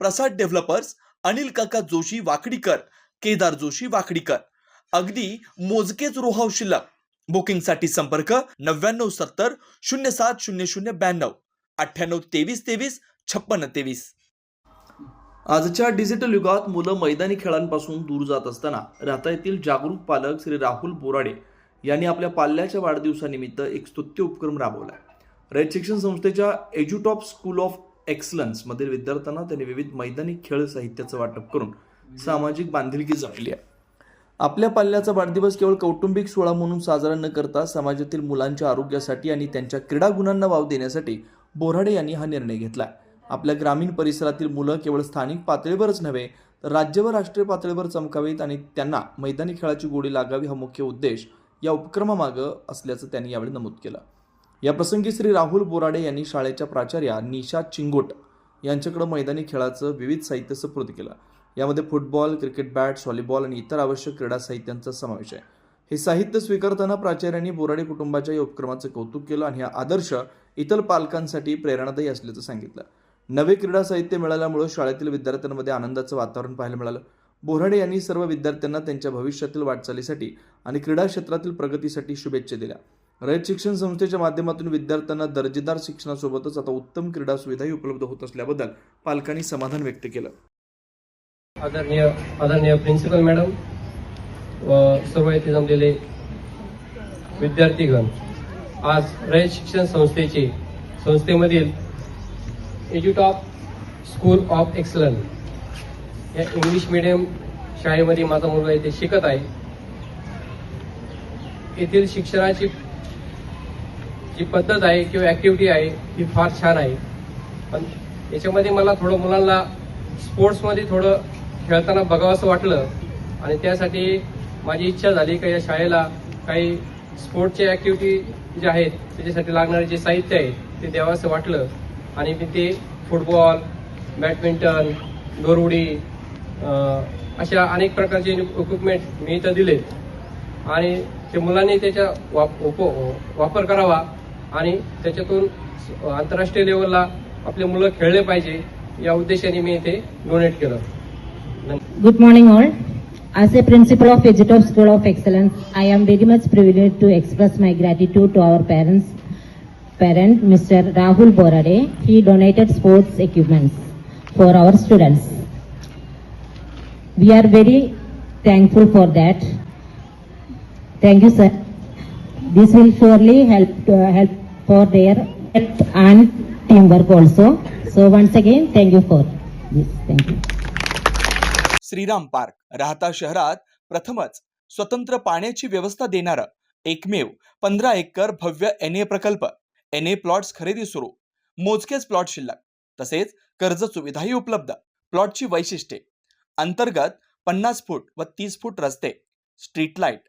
प्रसाद developers Anil काका जोशी वाकडीकर केदार जोशी वाकडीकर. अगदी मोजकेच रोहाव शिल्लक. बुकिंगसाठी संपर्क नव्याण्णव सत्तर शून्य सात शून्य शून्य ब्याण्णव. अठ्ठ्याण्णव तेवीस तेवीस छप्पन्न तेवीस. आजच्या डिजिटल युगात मुलं मैदानी खेळांपासून दूर जात असताना राहता येथील जागरूक पालक श्री राहुल बोराडे यांनी आपल्या पाल्याच्या वाढदिवसानिमित्त एक स्तुत्य उपक्रम राबवला. रयत शिक्षण संस्थेच्या एज्युटॉप स्कूल ऑफ एक्सलन्स मधील विद्यार्थ्यांना त्यांनी विविध मैदानी खेळ साहित्याचं वाटप करून सामाजिक बांधिलकी जपली आहे. आपल्या पाल्याचा वाढदिवस केवळ कौटुंबिक सोहळा म्हणून साजरा न करता समाजातील मुलांच्या आरोग्यासाठी आणि त्यांच्या क्रीडा गुणांना वाव देण्यासाठी बोराडे यांनी हा निर्णय घेतला आपल्या ग्रामीण परिसरातील मुलं केवळ स्थानिक पातळीवरच नव्हे तर राज्य व राष्ट्रीय पातळीवर चमकावीत आणि त्यांना मैदानी खेळाची गोडी लागावी हा मुख्य उद्देश या उपक्रमामागं असल्याचं त्यांनी यावेळी नमूद केलं. या प्रसंगी श्री राहुल बोराडे यांनी शाळेच्या प्राचार्या निशा चिंगोट यांच्याकडे मैदानी खेळाचं विविध साहित्य सुपूर्द केलं. यामध्ये फुटबॉल क्रिकेट बॅट व्हॉलीबॉल आणि इतर आवश्यक क्रीडा साहित्यांचा समावेश आहे. हे साहित्य स्वीकारताना प्राचार्यांनी बोराडे कुटुंबाच्या या उपक्रमाचं कौतुक केलं आणि हा आदर्श इतर पालकांसाठी प्रेरणादायी असल्याचं सांगितलं. नवे क्रीडा साहित्य मिळाल्यामुळे शाळेतील विद्यार्थ्यांमध्ये आनंदाचं वातावरण पाहायला मिळालं. बोराडे यांनी सर्व विद्यार्थ्यांना त्यांच्या भविष्यातील वाटचालीसाठी आणि क्रीडा क्षेत्रातील प्रगतीसाठी शुभेच्छा दिल्या. रयत शिक्षण संस्थेच्या माध्यमातून विद्यार्थ्यांना दर्जेदार शिक्षणासोबतच आता उत्तम क्रीडा सुविधाही उपलब्ध होत असल्याबद्दल पालकांनी समाधान व्यक्त केलं. आदरणीय आदरणीय प्रिन्सिपल मॅडम व सर्व येथे जमलेले विद्यार्थीगण आज रयत शिक्षण संस्थेचे संस्थेमधील एज्युटॉप स्कूल ऑफ एक्सलन या इंग्लिश मिडियम शाळेमध्ये माझा मुलगा येथे शिकत आहे. येथील शिक्षणाची जी पद्धत आहे किंवा ऍक्टिव्हिटी आहे ती फार छान आहे. पण याच्यामध्ये मला थोडं मुलांना स्पोर्ट्समध्ये थोडं खेळताना बघावंसं वाटलं आणि त्यासाठी माझी इच्छा झाली का या शाळेला काही स्पोर्टचे ऍक्टिव्हिटी जे आहेत त्याच्यासाठी लागणारे जे साहित्य आहे ते द्यावंसं वाटलं. आणि मी ते फुटबॉल बॅडमिंटन दोरउडी अशा अनेक प्रकारचे इक्विपमेंट मी इथं दिले आणि ते मुलांनी त्याचा वाप वापर करावा आणि त्याच्यातून आंतरराष्ट्रीय लेवलला आपले मुलं खेळले पाहिजे या उद्देशाने मी इथे डोनेट केलं good morning all As a principal of Vegetov School of Excellence, I am very much privileged to express my gratitude to our parents, parent Mr. Rahul Borade. He donated sports equipments for our students. We are very thankful for that. Thank you, sir. This will surely help uh, help for their and teamwork also. So once again, thank you for this. Thank you. Shriram Park Rahata शहरात प्रथमच स्वतंत्र पाण्याची व्यवस्था देणारं एकमेव पंधरा acre भव्य N A प्रकल्प एन ए प्लॉट्स खरेदी सुरू मोजकेच प्लॉट शिल्लक तसेच कर्ज सुविधाही उपलब्ध प्लॉटची वैशिष्ट्ये अंतर्गत पन्नास फूट व तीस फूट रस्ते street light